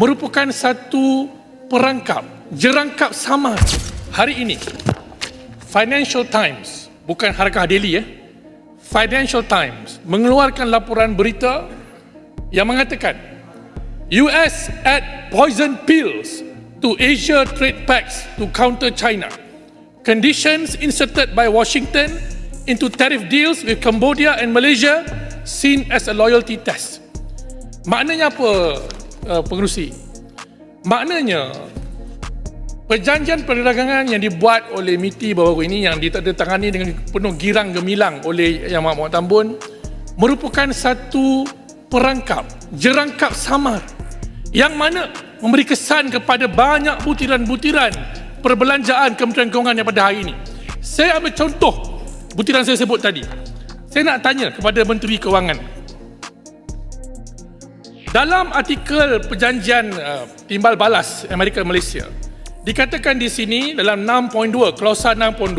merupakan satu perangkap, jerangkap samar hari ini. Financial Times, bukan Harkah Daily ya. Financial Times mengeluarkan laporan berita yang mengatakan US add poison pills to Asia trade pacts to counter China. Conditions inserted by Washington into tariff deals with Cambodia and Malaysia seen as a loyalty test. Maknanya apa uh, pengerusi? Maknanya perjanjian perdagangan yang dibuat oleh MITI baru ini yang ditandatangani dengan penuh girang gemilang oleh Yang Amat Tambun merupakan satu perangkap, jerangkap samar yang mana memberi kesan kepada banyak butiran-butiran perbelanjaan Kementerian Kewangan yang pada hari ini. Saya ambil contoh butiran saya sebut tadi. Saya nak tanya kepada Menteri Kewangan. Dalam artikel perjanjian uh, timbal balas Amerika Malaysia, dikatakan di sini dalam 6.2, klausa 6.2,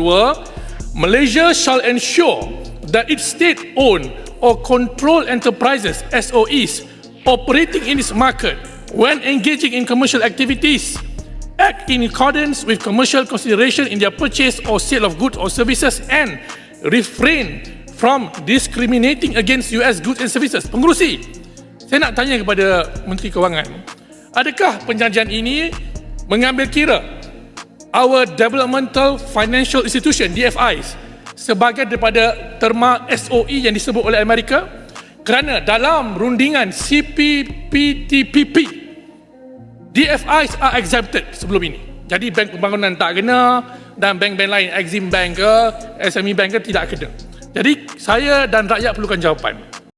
Malaysia shall ensure that its state-owned or controlled enterprises, SOEs, operating in its market when engaging in commercial activities act in accordance with commercial consideration in their purchase or sale of goods or services and refrain from discriminating against US goods and services. Pengurusi, saya nak tanya kepada Menteri Kewangan, adakah perjanjian ini mengambil kira our developmental financial institution DFIs sebagai daripada terma SOE yang disebut oleh Amerika kerana dalam rundingan CPPTPP DFIs are exempted sebelum ini. Jadi bank pembangunan tak kena dan bank-bank lain Exim Bank ke SME Bank ke tidak kena. Jadi saya dan rakyat perlukan jawapan.